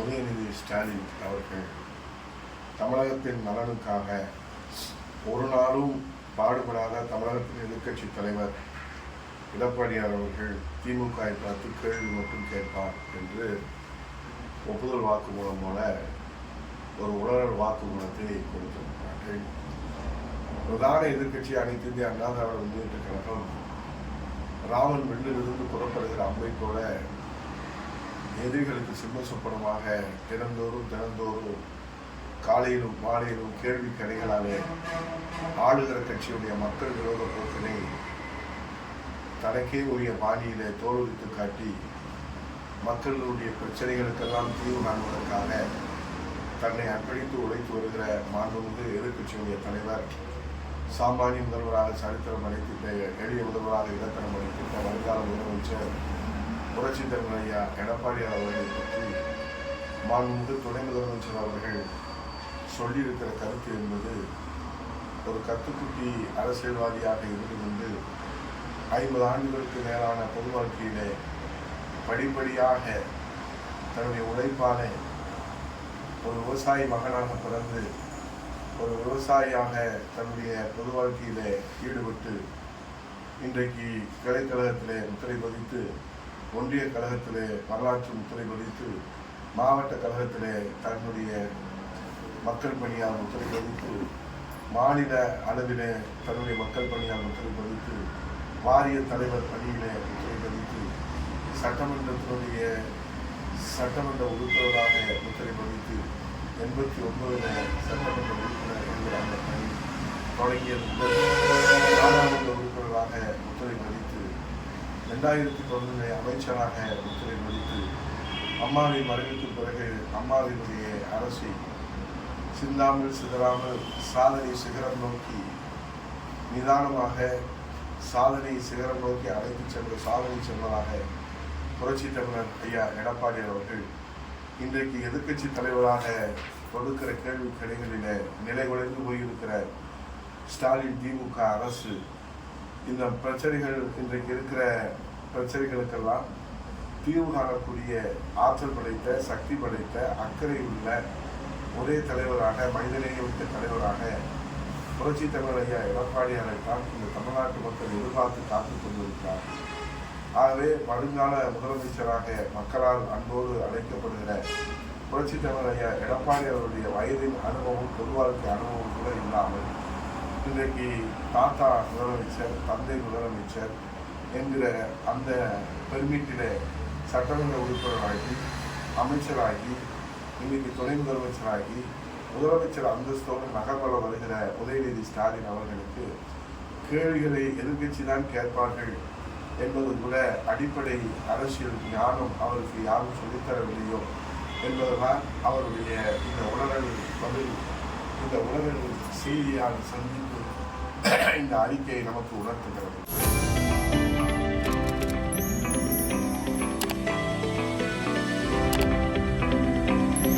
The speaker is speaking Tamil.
உதயநிதி ஸ்டாலின் அவர்கள் தமிழகத்தின் நலனுக்காக ஒரு நாளும் பாடுபடாத தமிழகத்தின் எதிர்க்கட்சி தலைவர் எடப்பாடியார் அவர்கள் திமுக பார்த்து கேள்வி மட்டும் கேட்பார் என்று ஒப்புதல் வாக்குமூலம் போல ஒரு உணர்வு வாக்குமூலத்தை கொடுத்திருக்கிறார்கள். பிரதான எதிர்க்கட்சி அனைத்து இந்திய அண்ணா திராவிட முன்னேற்ற கழகம் ராமன் வெள்ளிலிருந்து புறப்படுகிற அம்பை போல எதிரிகளுக்கு சிம்ம சொப்பனமாக தினந்தோறும் தினந்தோறும் காலையிலும் மாலையிலும் கேள்வி கடைகளாலே ஆளுகிற கட்சியுடைய மக்கள் விரோத போக்கினை தனக்கே உரிய பாணியிலே தோல்வித்து காட்டி மக்களுடைய பிரச்சனைகளுக்கெல்லாம் தீர்வு காண்பதற்காக தன்னை அர்ப்பணித்து உழைத்து வருகிற மாண்புமிகு எதிர்க்கட்சியுடைய தலைவர் சாமானிய முதல்வராக சரித்திரம் அளித்திட்ட எளிய முதல்வராக இடத்தரம் அளித்திட்ட வருங்கால முதலமைச்சர் புரட்சி தலைவர் ஐயா எடப்பாடி அவர்களை பற்றி மாண்புமிகு துணை முதலமைச்சர் அவர்கள் சொல்லியிருக்கிற கருத்து என்பது ஒரு கத்துக்குட்டி அரசியல்வாதியாக இருந்து கொண்டு ஐம்பது ஆண்டுகளுக்கு மேலான பொது வாழ்க்கையிலே படிப்படியாக தன்னுடைய உழைப்பாலே ஒரு விவசாயி மகனாக பிறந்து ஒரு விவசாயியாக தன்னுடைய பொது வாழ்க்கையிலே ஈடுபட்டு இன்றைக்கு கிளைக்கழகத்திலே முத்திரை பதித்து ஒன்றிய கழகத்திலே வரலாற்று முத்திரை பதித்து மாவட்ட கழகத்திலே தன்னுடைய மக்கள் பணியால் முத்திரை பதித்து மாநில அளவிலே தன்னுடைய மக்கள் பணியால் முத்திரை பதித்து வாரிய தலைவர் பணியிலே முத்திரை பதித்து சட்டமன்றத்தினுடைய சட்டமன்ற உறுப்பினராக ரெண்டாயிரத்தி பதினொன்று அமைச்சராக முத்திரை பதித்து அம்மாவின் மறைவுக்கு பிறகு அம்மாவினுடைய அரசை சிந்தாமல் சிதறாமல் சாதனை சிகரம் நோக்கி நிதானமாக சாதனை சிகரம் நோக்கி அழைத்து சென்ற சாதனை செல்வராக புரட்சி தமிழர் ஐயா எடப்பாடி அவர்கள் இன்றைக்கு எதிர்க்கட்சி தலைவராக கொடுக்கிற கேள்வி கடைகளில நிலை குலைந்து போயிருக்கிற ஸ்டாலின் திமுக அரசு இந்த பிரச்சனைகள் இன்றைக்கு இருக்கிற பிரச்சனைகளுக்கெல்லாம் தீர்வு காணக்கூடிய ஆற்றல் படைத்த சக்தி படைத்த அக்கறை உள்ள ஒரே தலைவராக மனிதநேயமிக்க தலைவராக புரட்சி தமிழர் ஐயா எடப்பாடியாரை தான் இந்த தமிழ்நாட்டு மக்கள் எதிர்பார்த்து காத்துக் கொண்டிருக்கிறார். ஆகவே வருங்கால முதலமைச்சராக மக்களால் அன்போடு அழைக்கப்படுகிற புரட்சி தமிழர் ஐயா எடப்பாடி அவருடைய வயதின் அனுபவம் பொது வாழ்க்கை அனுபவம் கூட இல்லாமல் இன்றைக்கு தாத்தா முதலமைச்சர் தந்தை முதலமைச்சர் என்கிற அந்த பெர்மிட்டில் சட்டமன்ற உறுப்பினராகி அமைச்சராகி இன்னைக்கு துணை முதலமைச்சராகி முதலமைச்சர் அந்தஸ்தோடு நகர்வல வருகிற உதயநிதி ஸ்டாலின் அவர்களுக்கு கேள்விகளை எதிர்கட்சி தான் கேட்பார்கள் என்பது கூட அடிப்படை அரசியல் ஞானம் அவருக்கு யாரும் சொல்லித்தரவில்லையோ என்பதுதான் அவருடைய இந்த உணரல் பதில். இந்த உணரல் செய்தியால் சந்திப்பு இந்த அறிக்கையை நமக்கு உணர்த்துகிறது.